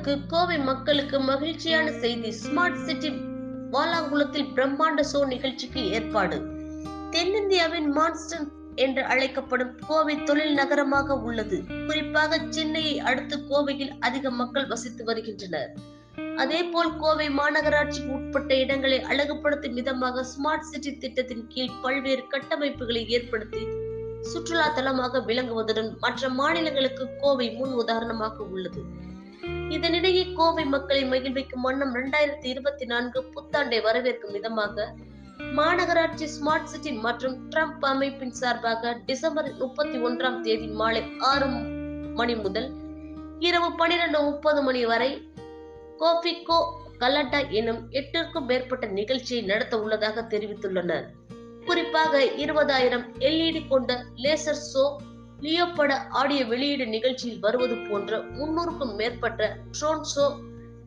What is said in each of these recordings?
மக்களுக்கு கோவை மக்களுக்கு மகிழ்ச்சியான செய்தி. ஸ்மார்ட் சிட்டி வாலாங்குளத்தில் பிரம்மாண்ட சோ நிகழ்ச்சிக்கு ஏற்பாடு. தென்னிந்தியாவின் மான்ஸ்டன் என்று அழைக்கப்படும் கோவை தொழில் நகரமாக உள்ளது. குறிப்பாக சென்னையை அடுத்து கோவையில் அதிக மக்கள் வசித்து வருகின்றனர். அதே போல் கோவை மாநகராட்சிக்கு உட்பட்ட இடங்களை அழகுபடுத்தும் விதமாக ஸ்மார்ட் சிட்டி திட்டத்தின் கீழ் பல்வேறு கட்டமைப்புகளை ஏற்படுத்தி சுற்றுலா தலமாக விளங்குவதுடன் மற்ற மாநிலங்களுக்கு கோவை முன் உதாரணமாக உள்ளது. இதனிடையே கோவை மக்களை மகிழ்விக்கும் வண்ணம் இரண்டாயிரத்தி இருபத்தி நான்கு புத்தாண்டை வரவேற்கும் விதமாக மாநகராட்சி ஸ்மார்ட் சிட்டி மற்றும் ட்ரம்ப் அமைப்பின் சார்பாக டிசம்பர் முப்பத்தி ஒன்றாம் தேதி மாலை ஆறு மணி முதல் இரவு பனிரெண்டு முப்பது மணி வரை கோபிகோ கலட்டா எனும் எட்டிற்கும் மேற்பட்ட நிகழ்ச்சியை நடத்த உள்ளதாக தெரிவித்துள்ளனர். குறிப்பாக இருபதாயிரம் எல்இடி கொண்ட லேசர் ஷோ லியோபட ஆடியோ வெளியீடு நிகழ்ச்சியில் வருவது போன்ற முன்னூறுக்கும் மேற்பட்ட ட்ரோன்சோ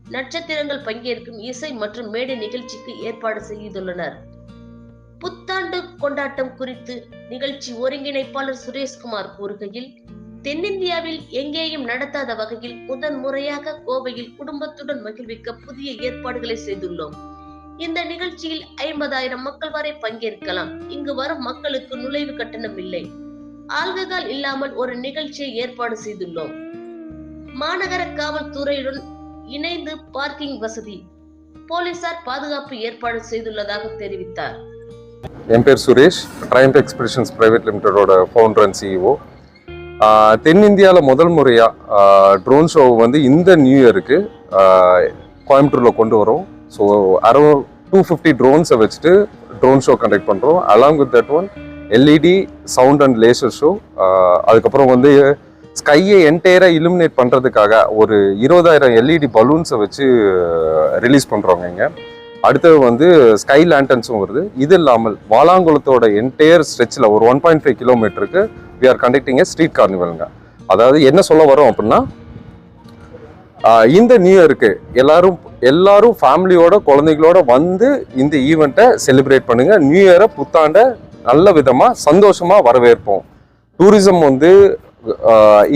நட்சத்திரங்கள் பங்கேற்கும் இசை மற்றும் மேடை நிகழ்ச்சிக்கு ஏற்பாடு செய்துள்ளனர். புத்தாண்டு கொண்டாட்டம் குறித்து நிகழ்ச்சி ஒருங்கிணைப்பாளர் சுரேஷ்குமார் கூறுகையில் தென்னிந்தியாவில் எங்கேயும் நடத்தாத வகையில் முதன் முறையாக கோவையில் குடும்பத்துடன் மகிழ்விக்க புதிய ஏற்பாடுகளை செய்துள்ளோம். இந்த நிகழ்ச்சியில் ஐம்பதாயிரம் மக்கள் வரை பங்கேற்கலாம். இங்கு வரும் மக்களுக்கு நுழைவு கட்டணம் இல்லை. ஆல்கஹால் இல்லாமல் ஒரு நிகழ்ச்சியை ஏற்பாடு செய்துள்ளோம். மாநகர காவல்துறையுடன் இணைந்து பார்க்கிங் வசதி போலீசார் பாதுகாப்பு ஏற்பாடு செய்துள்ளதாக தெரிவித்தார். என் பேர் சுரேஷ் ட்ரையம்ப் எக்ஸ்பிரஷன்ஸ் பிரைவேட் லிமிடெடோட ஃபவுண்டர் அண்ட் சிஇஓ தென்னிந்தியாவில் முதல் முறையாக ட்ரோன் ஷோ வந்து இந்த நியூ இயருக்கு கோயம்புத்தூரில் கொண்டு வரோம். ஸோ அரௌண்ட் டூ ஃபிஃப்டி ட்ரோன்ஸை வச்சுட்டு ட்ரோன் ஷோ கண்டக்ட் பண்ணுறோம் along with that one LED sound and laser show அதுக்கப்புறம் வந்து ஸ்கையை என்டையராக இலுமினேட் பண்ணுறதுக்காக ஒரு இருபதாயிரம் எல்இடி பலூன்ஸை வச்சு ரிலீஸ் பண்ணுறோங்க இங்கே. அடுத்தது வந்து ஸ்கை லேண்டன்ஸும் வருது. இது இல்லாமல் வாலாங்குளத்தோட என்டையர் ஸ்ட்ரெச்சில் ஒரு ஒன் பாயிண்ட் ஃபைவ் கிலோமீட்டருக்கு we are conducting a street கார்னிவலுங்க அதாவது என்ன சொல்ல வரோம் அப்படின்னா இந்த நியூ இயருக்கு எல்லாரும் எல்லாரும் ஃபேமிலியோட குழந்தைகளோட வந்து இந்த ஈவெண்ட்டை செலிப்ரேட் பண்ணுங்கள் நியூ இயரை புத்தாண்டை நல்ல விதமாக சந்தோஷமாக வரவேற்போம். டூரிசம் வந்து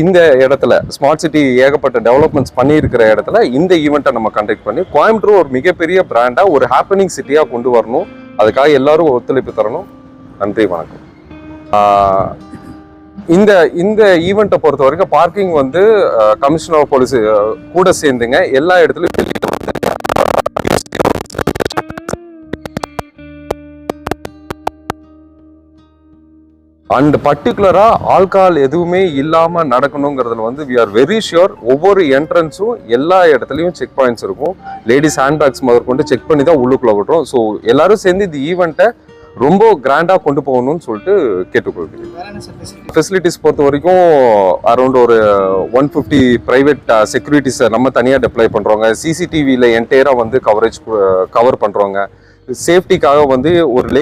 இந்த இடத்துல ஸ்மார்ட் சிட்டி ஏகப்பட்ட டெவலப்மெண்ட்ஸ் பண்ணியிருக்கிற இடத்துல இந்த ஈவெண்ட்டை நம்ம கண்டக்ட் பண்ணி கோயம்புத்தூர் ஒரு மிகப்பெரிய பிராண்டாக ஒரு ஹாப்பனிங் சிட்டியாக கொண்டு வரணும். அதுக்காக எல்லாரும் ஒத்துழைப்பு தரணும். நன்றி வணக்கம். இந்த இந்த ஈவெண்ட்டை பொறுத்த வரைக்கும் பார்க்கிங் வந்து கமிஷனர் ஆஃப் போலீஸ் கூட சேர்ந்துங்க. எல்லா இடத்துலையும் அண்ட் பர்டிகுலரா ஆல்கஹால் எதுவுமே இல்லாம நடக்கணுங்கிறதுல வந்து வி ஆர் வெரி ஷியோர் ஒவ்வொரு என்ட்ரன்ஸும் எல்லா இடத்துலையும் செக் பாயிண்ட்ஸ் இருக்கும். லேடிஸ் ஹேண்ட்பேக்ஸ் முதற்கொண்டு செக் பண்ணி தான் உள்ளுக்குள்ள விடுறோம். ஸோ எல்லாரும் சேர்ந்து இந்த ஈவெண்ட்டை ரொம்ப கிராண்டா கொண்டு போகணும்னு சொல்லிட்டு கேட்டுக்கொள்கிறேன். ஃபெசிலிட்டிஸ் பொறுத்த வரைக்கும் அரௌண்ட் ஒரு ஒன் ஃபிஃப்டி ப்ரைவேட் செக்யூரிட்டிஸை நம்ம தனியாக டெப்ளை பண்ணுறோங்க சிசிடிவியில் என்டையராக வந்து கவரேஜ் கவர் பண்ணுறோங்க சேஃப்டிக்காக வந்து ஒரு